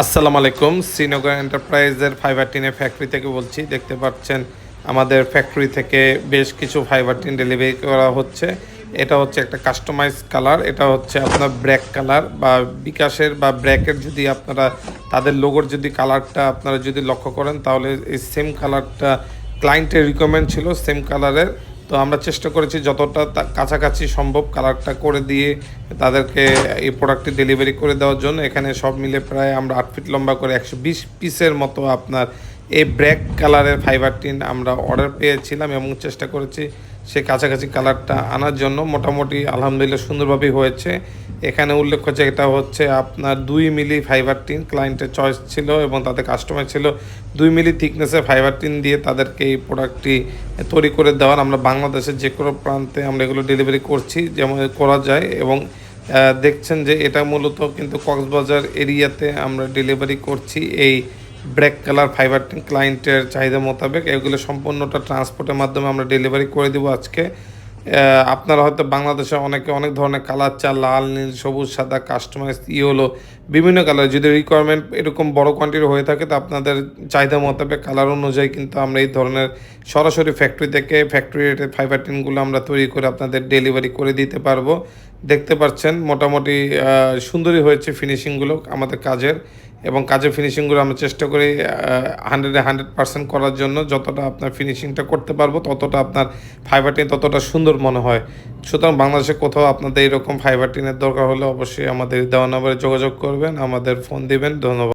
আসসালামু আলাইকুম, শ্রীনগর এন্টারপ্রাইজের ফাইবার টিনের ফ্যাক্টরি থেকে বলছি। দেখতে পাচ্ছেন, আমাদের ফ্যাক্টরি থেকে বেশ কিছু ফাইবার টিন ডেলিভারি করা হচ্ছে। এটা হচ্ছে একটা কাস্টমাইজ কালার এটা হচ্ছে আপনার ব্র্যাক কালার বা বিকাশের বা ব্র্যাকের যদি আপনারা, তাদের লোগোর যদি কালারটা আপনারা যদি লক্ষ্য করেন, তাহলে এই সেম কালারটা ক্লায়েন্টের রিকমেন্ড ছিল সেম কালারের তো আমরা চেষ্টা করেছি যতটা কাছাকাছি সম্ভব কালারটা করে দিয়ে তাদেরকে এই প্রোডাক্টটি ডেলিভারি করে দেওয়ার জন্য। এখানে সব মিলে প্রায় আমরা আট ফিট লম্বা করে একশো বিশ পিসের মতো আপনার এই ব্র্যাক কালারের ফাইবার টিন আমরা অর্ডার পেয়েছিলাম এবং চেষ্টা করেছি সে কাছাকাছি কালারটা আনার জন্য। মোটামুটি আলহামদুলিল্লাহ সুন্দরভাবেই হয়েছে। এখানে উল্লেখ হচ্ছে এটা হচ্ছে আপনার দুই মিলি ফাইবার টিন ক্লায়েন্টের চয়েস ছিল এবং তাদের কাস্টমার ছিল। দুই মিলি থিকনেসের ফাইবার টিন দিয়ে তাদেরকে এই প্রোডাক্টটি তৈরি করে দেওয়ার। আমরা বাংলাদেশের যে কোনো প্রান্তে আমরা এগুলো ডেলিভারি করছি, যেমন করা যায় এবং দেখছেন যে এটা মূলত কিন্তু কক্সবাজার এরিয়াতে আমরা ডেলিভারি করছি এই ব্র্যাক কালার ফাইবার ক্লায়েন্টের চাহিদা মোতাবেক এগুলো সম্পূর্ণটা ট্রান্সপোর্টের মাধ্যমে আমরা ডেলিভারি করে দেবো আজকে। আপনারা হয়তো বাংলাদেশে অনেকে অনেক ধরনের কালার চা লাল, নীল, সবুজ, সাদা কাস্টমাইজ ইয়েলো, বিভিন্ন কালার। যদি রিকোয়ারমেন্ট এরকম বড় কোয়ান্টিটি হয়ে থাকে, তো আপনাদের চাহিদা মোতাবেক কালার অনুযায়ী কিন্তু আমরা এই ধরনের সরাসরি ফ্যাক্টরি থেকে ফ্যাক্টরি ফাইবার টিনগুলো আমরা তৈরি করে আপনাদের ডেলিভারি করে দিতে পারব। দেখতে পাচ্ছেন, মোটামুটি সুন্দরই হয়েছে ফিনিশিংগুলো আমাদের কাজের এবং কাজের ফিনিশিংগুলো আমরা চেষ্টা করি হান্ড্রেডে হান্ড্রেড পার্সেন্ট করার জন্য যতটা আপনার ফিনিশিংটা করতে পারব, ততটা আপনার ফাইবার টিন ততটা সুন্দর মনে হয়। সুতরাং বাংলাদেশে কোথাও আপনাদের এরকম ফাইবার টিনের দরকার হলে অবশ্যই আমাদের দেওয়া নম্বরে যোগাযোগ করবেন, আমাদের ফোন দিবেন, ধন্যবাদ।